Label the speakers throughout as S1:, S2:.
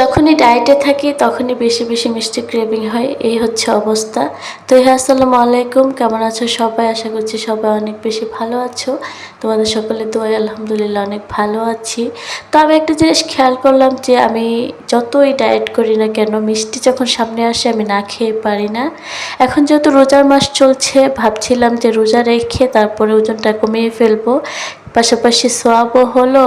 S1: যখনই ডায়েটে থাকি, তখনই বেশি বেশি মিষ্টি ক্রেভিং হয়। এই হচ্ছে অবস্থা। তো হ্যাঁ আসসালামু আলাইকুম। কেমন আছো সবাই? আশা করছি সবাই অনেক বেশি ভালো আছো। তোমাদের সকলে দোয়াই আলহামদুলিল্লাহ অনেক ভালো আছি। তো আমি একটা জিনিস খেয়াল করলাম যে, আমি যতই ডায়েট করি না কেন, মিষ্টি যখন সামনে আসে, আমি না খেয়ে পারি না। এখন যেহেতু রোজার মাস চলছে, ভাবছিলাম যে রোজা রেখে তারপরে ওজনটা কমিয়ে ফেলব। পাশাপাশি সোয়াবও হলো,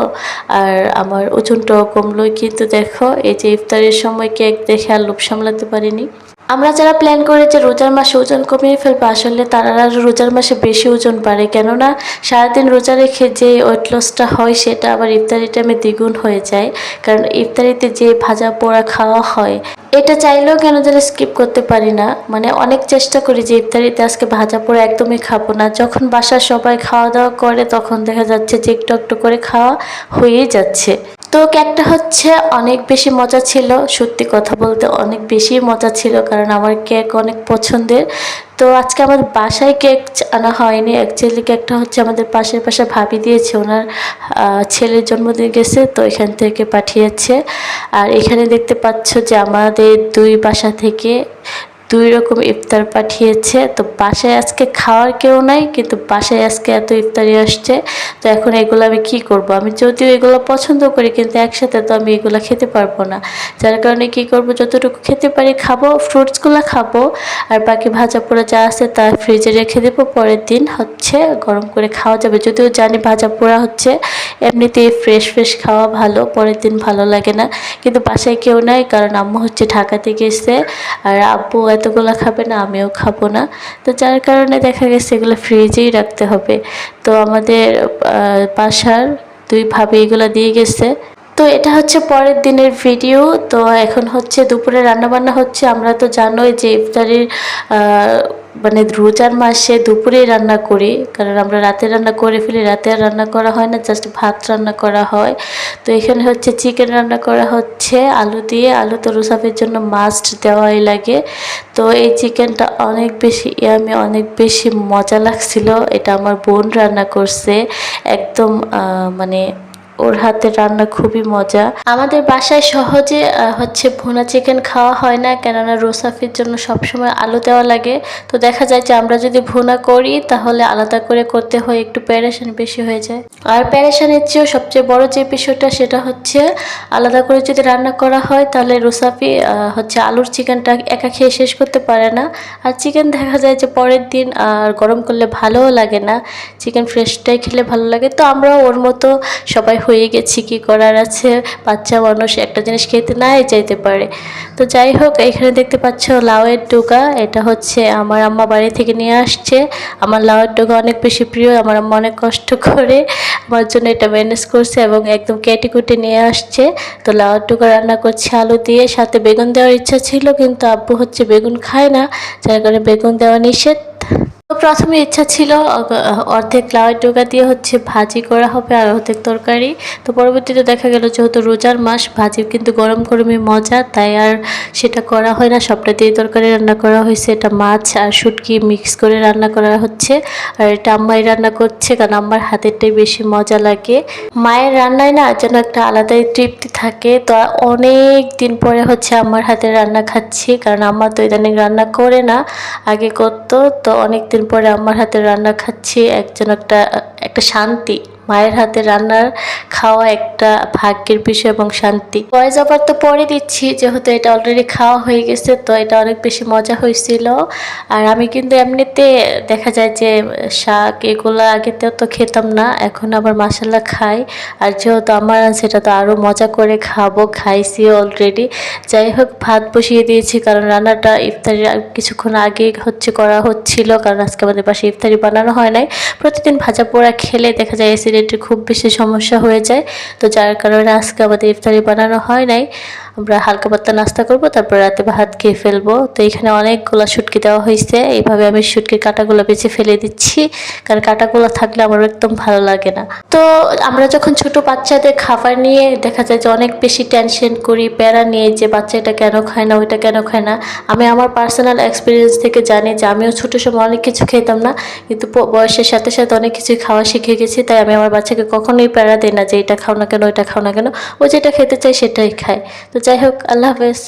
S1: আর আমার ওজনটাও কমলো। কিন্তু দেখো, এই যে ইফতারের সময় কেক দেখে আর লোভ সামলাতে পারিনি। আমরা যারা প্ল্যান করে যে রোজার মাসে ওজন কমিয়ে ফেলব, আসলে তারা রোজার মাসে বেশি ওজন বাড়ে। কেননা, সারাদিন রোজা রেখে যে ওয়েট লসটা হয়, সেটা আবার ইফতারি টাইমে দ্বিগুণ হয়ে যায়। কারণ ইফতারিতে যে ভাজা পোড়া খাওয়া হয়, এটা চাইলেও কেন যেন স্কিপ করতে পারি না। মানে অনেক চেষ্টা করি যে ইফতারিতে আজকে ভাজা পোড়া একদমই খাব না। যখন বাসার সবাই খাওয়া দাওয়া করে, তখন দেখা যাচ্ছে যে একটু একটু করে খাওয়া হয়েই যাচ্ছে। তো কেকটা হচ্ছে অনেক বেশি মজা ছিল। সত্যি কথা বলতে অনেক বেশি মজা ছিল কারণ আমার কেক অনেক পছন্দের। তো আজকে আমাদের বাসায় কেক আনা হয়নি। অ্যাকচুয়ালি কেকটা হচ্ছে আমাদের পাশের পাশে ভাবি দিয়েছে। ওনার ছেলের জন্মদিন গেছে, তো এখান থেকে পাঠিয়েছে। আর এখানে দেখতে পাচ্ছ যে আমাদের দুই বাসা থেকে দুই রকম ইফতার পাঠিয়েছে। তো বাসায় আজকে খাওয়ার কেউ নাই, কিন্তু বাসায় আজকে এত ইফতারি আসছে, তো এখন এগুলো আমি কি করব? আমি যদিও এগুলো পছন্দ করি, কিন্তু একসাথে তো আমি এগুলো খেতে পারব না। যার কারণে কি করব? যতটুকু খেতে পারি খাব, ফ্রুটসগুলো খাব, আর বাকি ভাজা পোড়া যা আছে তা ফ্রিজে রেখে দেবো। পরের দিন হচ্ছে গরম করে খাওয়া যাবে। যদিও জানি ভাজা পোড়া হচ্ছে এমনিতেই ফ্রেশ ফ্রেশ খাওয়া ভালো, পরের দিন ভালো লাগে না। কিন্তু বাসায় কেউ নাই, কারণ আম্মু হচ্ছে ঢাকাতে গেছে, আর আব্বু এতগুলো খাবে না, আমিও খাব না। তো যার কারণে দেখা গেছে এগুলো ফ্রিজেই রাখতে হবে। তো আমাদের বাসার দুই ভাবে এগুলো দিয়ে গেছে। তো এটা হচ্ছে পরের দিনের ভিডিও তো এখন হচ্ছে দুপুরে রান্নাবান্না হচ্ছে। আমরা তো জানোই যে ইফতারির মানে রোজার মাসে দুপুরেই রান্না করি। কারণ আমরা রাতে রান্না করে ফেলি, রাতে আর রান্না করা হয় না জাস্ট ভাত রান্না করা হয়। তো এখানে হচ্ছে চিকেন রান্না করা হচ্ছে, আলু দিয়ে। আলু তো রুসাফের জন্য মাস্ট দেওয়াই লাগে। তো এই চিকেনটা অনেক বেশি ইয়ামি অনেক বেশি মজা লাগছিল। এটা আমার বোন রান্না করছে। একদম মানে ওর হাতের রান্না খুবই মজা। আমাদের বাসায় সহজে হচ্ছে ভুনা চিকেন খাওয়া হয় না, কেননা রোসাফির জন্য সবসময় আলু দেওয়া লাগে। তো দেখা যায় যে আমরা যদি ভুনা করি, তাহলে আলাদা করে করতে হয়, একটু প্যারেশান বেশি হয়ে যায়। আর প্যারেশানের চেয়েও সবচেয়ে বড় যে বিষয়টা, সেটা হচ্ছে আলাদা করে যদি রান্না করা হয়, তাহলে রোসাফি হচ্ছে আলুর চিকেনটা একা খেয়ে শেষ করতে পারে না। আর চিকেন দেখা যায় যে পরের দিন, আর গরম করলে ভালোও লাগে না। চিকেন ফ্রেশটাই খেলে ভালো লাগে। তো আমরাও ওর মতো সবাই হয়ে গেছি, কি করার আছে? বাচ্চা মানুষ একটা জিনিস খেতে নাই চাইতে পারে। তো যাই হোক, এখানে দেখতে পাচ্ছ লাউয়ের ডোকা এটা হচ্ছে আমার আম্মা বাড়ি থেকে নিয়ে আসছে। আমার লাউয়ের ডোকা অনেক বেশি প্রিয়, আমার আম্মা অনেক কষ্ট করে আমার জন্য এটা ম্যানেজ করছে এবং একদম কেটে কুটে নিয়ে আসছে। তো লাউয়ের ডোকা রান্না করছে, আলু দিয়ে। সাথে বেগুন দেওয়ার ইচ্ছা ছিল, কিন্তু আব্বু হচ্ছে বেগুন খায় না, যার কারণে বেগুন দেওয়া নিষেধ। প্রথমে ইচ্ছা ছিল অর্ধেক লাউয়ের ডোকা দিয়ে হচ্ছে ভাজি করা হবে আর অর্ধেক তরকারি। তো পরবর্তীতে দেখা গেল যেহেতু রোজার মাস, ভাজি কিন্তু গরম গরমে মজা, তাই আর সেটা করা হয় না। সবটা দিয়ে তরকারি রান্না করা হয়েছে। এটা মাছ আর শুটকি মিক্স করে রান্না করা হচ্ছে। আর এটা আম্মাই রান্না করছে কারণ আমার হাতেরটাই বেশি মজা লাগে। মায়ের রান্নায় না যেন একটা আলাদাই তৃপ্তি থাকে। তো অনেক দিন পরে হচ্ছে আমার হাতের রান্না খাচ্ছি কারণ আম্মা তো ইদানিং রান্না করে না, আগে করতো। তো অনেক দিন পরে আমার হাতে রান্না খাচ্ছি একজন একটা একটা শান্তি। মায়ের হাতে রান্নার খাওয়া একটা ভাগ্যের বিষয় এবং শান্তি। ভয়েস ওভার তো পরে দিচ্ছি, যেহেতু এটা অলরেডি খাওয়া হয়ে গেছে, তো এটা অনেক বেশি মজা হয়েছিল। আর আমি কিন্তু এমনিতে দেখা যায় যে শাক এগুলো আগেতেও তো খেতাম না, এখন আবার মাসাল্লা খাই। আর যেহেতু আমার সেটা তো আরও মজা করে খাব, খাইছি অলরেডি যাই হোক, ভাত বসিয়ে দিয়েছি, কারণ রান্নাটা ইফতারির কিছুক্ষণ আগে হচ্ছে করা হচ্ছিল, কারণ আজকে আমাদের পাশে ইফতারি বানানো হয় নাই। প্রতিদিন ভাজা পোড়া খেলে দেখা যায় অ্যাসিডিটির খুব বেশি সমস্যা হয়ে যায়। তো যার কারণে আজকে আমাদের ইফতারি বানানো হয় নাই। আমরা হালকা পাতলা নাস্তা করব, তারপর রাতে ভাত খেয়ে ফেলব। তো এখানে অনেকগুলো শুটকি দেওয়া হয়েছে। এইভাবে আমি শুটকির কাঁটাগুলো বেছে ফেলে দিচ্ছি, কারণ কাঁটাগুলো থাকলে আমার একদম ভালো লাগে না। তো আমরা যখন ছোট বাচ্চাদের খাবার নিয়ে দেখা যায় যে অনেক বেশি টেনশন করি, প্যারা নিয়ে যে বাচ্চা এটা কেন খায় না, ওইটা কেন খায় না, আমি আমার পার্সোনাল এক্সপিরিয়েন্স থেকে জানি যে আমিও ছোটো সময় অনেক কিছু খেতাম না, কিন্তু বয়সের সাথে সাথে অনেক কিছু খাওয়া শিখে গেছি, তাই আমি আমার বাচ্চাকে কখনোই প্যারা দিই না যে এটা খাও না কেন, ওইটা খাও না কেন, ও যেটা খেতে চায় সেটাই খায়। তো যাই হোক আল্লাহ হাফেজ